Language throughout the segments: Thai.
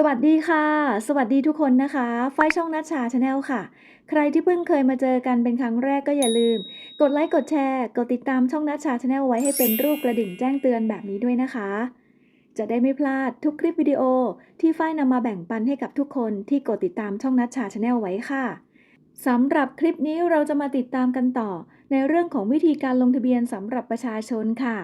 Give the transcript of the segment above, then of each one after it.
สวัสดีค่ะ สวัสดีทุกคนนะคะฝ้ายช่องนัชชาชาแนลค่ะ ใครที่เพิ่งเคยมาเจอกันเป็นครั้งแรกก็อย่าลืม กดไลค์กดแชร์ กดติดตามช่องนัชชาชาแนลไว้ให้เป็นรูปกระดิ่งแจ้งเตือนแบบนี้ด้วยนะคะ จะได้ไม่พลาดทุกคลิปวิดีโอที่ฝ้ายนำมาแบ่งปันให้กับทุกคนที่กดติดตามช่องนัชชาชาแนลไว้ค่ะสำหรับคลิปนี้เราจะมาติดตามกันต่อ ในเรื่องของวิธีการลงทะเบียนสำหรับประชาชนค่ะ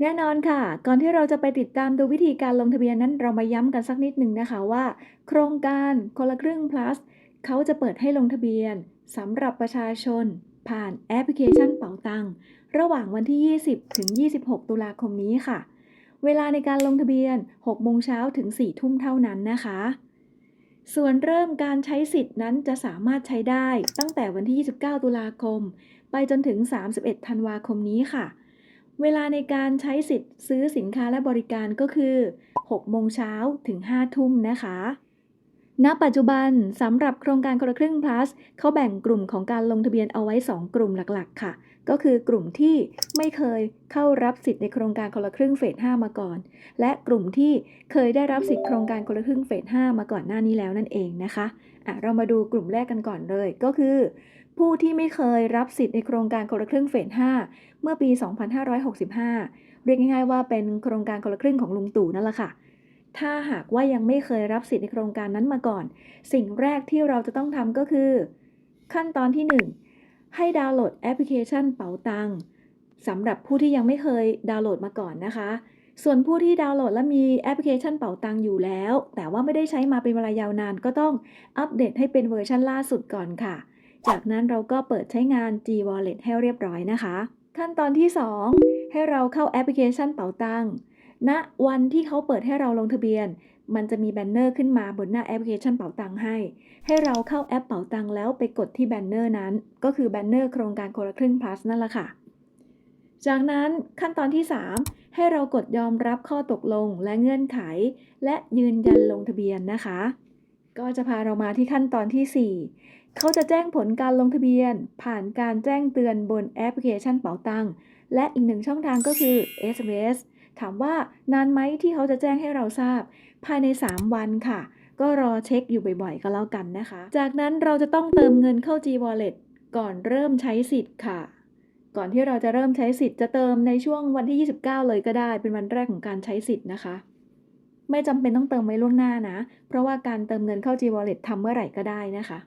แน่นอนค่ะ ก่อนที่เราจะไปติดตามดูวิธีการลงทะเบียนนั้น เรามาย้ำกันสักนิดหนึ่งนะคะว่า โครงการคนละครึ่ง plus เขาจะเปิดให้ลงทะเบียนสำหรับประชาชน ผ่านแอปพลิเคชันเป๋าตังระหว่างวันที่ 20 ถึง 26 ตุลาคมนี้ค่ะ เวลาในการลงทะเบียน 6 โมงเช้าถึง 4 ทุ่มเท่านั้นนะคะ ส่วนเริ่มการใช้สิทธิ์นั้นจะสามารถใช้ได้ตั้งแต่วันที่ 29 ตุลาคม ไปจนถึง 31 ธันวาคมนี้ค่ะ เวลาในการใช้สิทธิ์ซื้อสินค้าและบริการก็คือ6โมงเช้าถึง5ทุ่มนะคะ ณ ปัจจุบันสำหรับโครงการคนละครึ่ง plus เขาแบ่งกลุ่มของการลงทะเบียนเอาไว้ 2 กลุ่มหลักๆ ค่ะ ก็คือกลุ่มที่ไม่เคยเข้ารับสิทธิ์ในโครงการคนละครึ่งเฟส5มาก่อน และกลุ่มที่เคยได้รับสิทธิ์โครงการคนละครึ่งเฟส5มาก่อนหน้านี้แล้วนั่นเองนะคะะเรามาดูกลุ่มแรกกันก่อนเลยก็คือ ผู้ที่ไม่เคยรับสิทธิ์ในโครงการคนละครึ่งเฟส 5 เมื่อปี 2565 เรียกง่ายๆว่าเป็นโครงการคนละครึ่งของลุงตู่นั่นแหละค่ะ ถ้าหากว่ายังไม่เคยรับสิทธิ์ในโครงการนั้นมาก่อน สิ่งแรกที่เราจะต้องทำก็คือ ขั้นตอนที่ 1 ให้ดาวน์โหลดแอปพลิเคชันเป๋าตังสำหรับผู้ที่ยังไม่เคยดาวน์โหลดมาก่อนนะคะ ส่วนผู้ที่ดาวน์โหลดและมีแอปพลิเคชันเป๋าตังอยู่แล้ว แต่ว่าไม่ได้ใช้มาเป็นเวลายาวนานก็ต้องอัปเดตให้เป็นเวอร์ชันล่าสุดก่อนค่ะ จากนั้นเราก็เปิดใช้งาน G Wallet ให้เรียบร้อยนะคะ ขั้นตอนที่ 2 ให้เราเข้าแอปพลิเคชันเป๋าตังณวันที่เขาเปิดให้เราลงทะเบียน มันจะมีแบนเนอร์ขึ้นมาบนหน้าแอปพลิเคชันเป๋าตังให้ ให้เราเข้าแอปเป๋าตังแล้วไปกดที่แบนเนอร์นั้น ก็คือแบนเนอร์โครงการคนละครึ่ง plus นั่นแหละค่ะ จากนั้นขั้นตอนที่ 3 ให้เรากดยอมรับข้อตกลงและเงื่อนไข และยืนยันลงทะเบียนนะคะ ก็จะพาเรามาที่ขั้นตอนที่ 4 เขาจะแจ้งผลการลงทะเบียน ผ่านการแจ้งเตือนบนแอปพลิเคชันเป๋าตังและอีกหนึ่งช่องทางก็คือ SMS ถามว่านานไหมที่เขาจะแจ้งให้เราทราบ ภายใน 3 วันค่ะ ก็รอเช็คอยู่บ่อยๆ ก็แล้วกันนะคะ จากนั้นเราจะต้องเติมเงินเข้า G Wallet ก่อนเริ่มใช้สิทธิ์ค่ะ ก่อนที่เราจะเริ่มใช้สิทธิ์จะเติมในช่วงวันที่ 29 เลยก็ได้ เป็นวันแรกของการใช้สิทธิ์นะคะ ไม่จำเป็นต้องเติมไว้ล่วงหน้านะ เพราะว่าการเติมเงินเข้า G Wallet ทำเมื่อไหร่ก็ได้นะคะ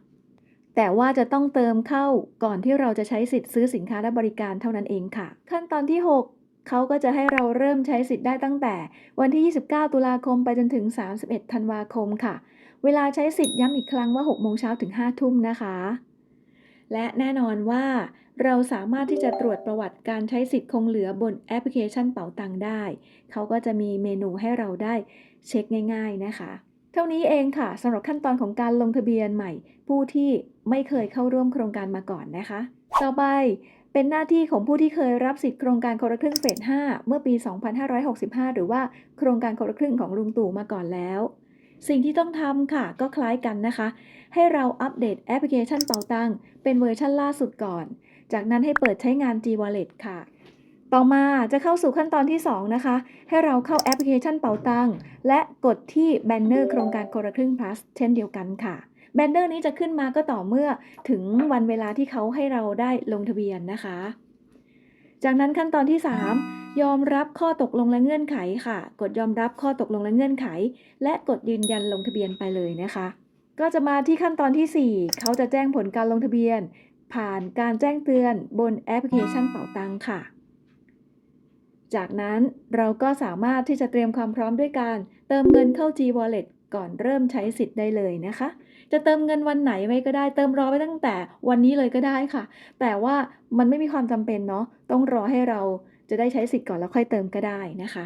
แต่ว่าจะต้องเติมเข้าก่อนที่เราจะใช้สิทธิ์ซื้อสินค้าและบริการเท่านั้นเองค่ะ ขั้นตอนที่ 6 เขาก็จะให้เราเริ่มใช้สิทธิ์ได้ตั้งแต่ วันที่ 29 ตุลาคมไปจนถึง 31 ธันวาคมค่ะ เวลาใช้สิทธิ์ย้ำอีกครั้งว่า 6 โมงเช้าถึง 5 ทุ่มนะคะ และแน่นอนว่า เราสามารถที่จะตรวจประวัติการใช้สิทธิ์คงเหลือบนแอปพลิเคชันเป๋าตังได้ เขาก็จะมีเมนูให้เราได้เช็คง่าย ๆ นะคะ เท่านี้เองค่ะสำหรับขั้นตอนของการลงทะเบียนใหม่ ผู้ที่ไม่เคยเข้าร่วมโครงการมาก่อนนะคะ ต่อไปเป็นหน้าที่ของผู้ที่เคยรับสิทธิโครงการคนละครึ่งเฟส 5 เมื่อปี 2565 หรือว่าโครงการคนละครึ่งของลุงตู่มาก่อนแล้ว สิ่งที่ต้องทำค่ะก็คล้ายกันนะคะ ให้เราอัปเดตแอปพลิเคชันเป๋าตังเป็นเวอร์ชันล่าสุดก่อน จากนั้นให้เปิดใช้งาน G Wallet ค่ะ ต่อมาจะเข้าสู่ขั้นตอนที่ 2 นะคะ ให้เราเข้าแอปพลิเคชันเป๋าตังและกดที่แบนเนอร์โครงการคนละครึ่ง plus เช่นเดียวกันค่ะแบนเนอร์นี้จะขึ้นมาก็ต่อเมื่อถึงวันเวลาที่เขาให้เราได้ลงทะเบียนนะคะ จากนั้นขั้นตอนที่ 3 ยอมรับข้อตกลงและเงื่อนไขค่ะ กดยอมรับข้อตกลงและเงื่อนไข และกดยืนยันลงทะเบียนไปเลยนะคะ ก็จะมาที่ขั้นตอนที่ 4 เขาจะแจ้งผลการลงทะเบียน ผ่านการแจ้งเตือนบนแอปพลิเคชันเป๋าตังค่ะ จากนั้นเราก็สามารถที่จะเตรียมความพร้อมด้วยการเติมเงินเข้า G Wallet ก่อนเริ่มใช้สิทธิ์ได้เลยนะคะ จะเติมเงินวันไหนไว้ก็ได้ เติมรอไว้ตั้งแต่วันนี้เลยก็ได้ค่ะ แต่ว่ามันไม่มีความจำเป็นเนาะ ต้องรอให้เราจะได้ใช้สิทธิ์ก่อนแล้วค่อยเติมก็ได้นะคะ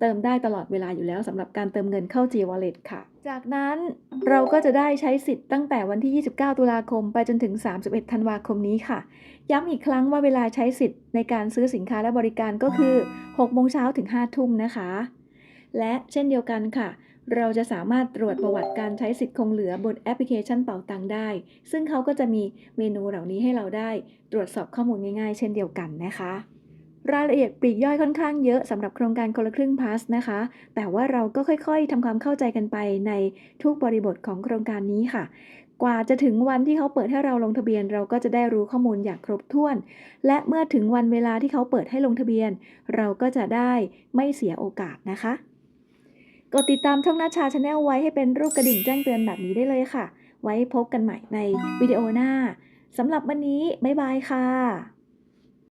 เติมได้ตลอดเวลาอยู่แล้วสำหรับการเติมเงินเข้า G Wallet ค่ะ จากนั้นเราก็จะได้ใช้สิทธิ์ตั้งแต่วันที่ 29 ตุลาคมไปจนถึง 31 ธันวาคมนี้ค่ะ ย้ำอีกครั้งว่าเวลาใช้สิทธิ์ในการซื้อสินค้าและบริการก็คือ6โมงเช้าถึง5ทุ่มนะคะ และเช่นเดียวกันค่ะ เราจะสามารถตรวจประวัติการใช้สิทธิ์คงเหลือบนแอปพลิเคชันเป๋าตังได้ ซึ่งเขาก็จะมีเมนูเหล่านี้ให้เราได้ ตรวจสอบข้อมูลง่าย ๆ เช่นเดียวกันนะคะ รายละเอียดปลีกย่อยค่อนข้างเยอะสำหรับโครงการคนละครึ่งพาสนะคะ แต่ว่าเราก็ค่อยๆทำความเข้าใจกันไปในทุกบริบทของโครงการนี้ค่ะ กว่าจะถึงวันที่เขาเปิดให้เราลงทะเบียน เราก็จะได้รู้ข้อมูลอย่างครบถ้วน และเมื่อถึงวันเวลาที่เขาเปิดให้ลงทะเบียน เราก็จะได้ไม่เสียโอกาสนะคะ กดติดตามช่องนาชาชาแนลไว้ให้เป็นรูปกระดิ่งแจ้งเตือนแบบนี้ได้เลยค่ะ ไว้พบกันใหม่ในวิดีโอหน้าสำหรับวันนี้บ๊ายบายค่ะ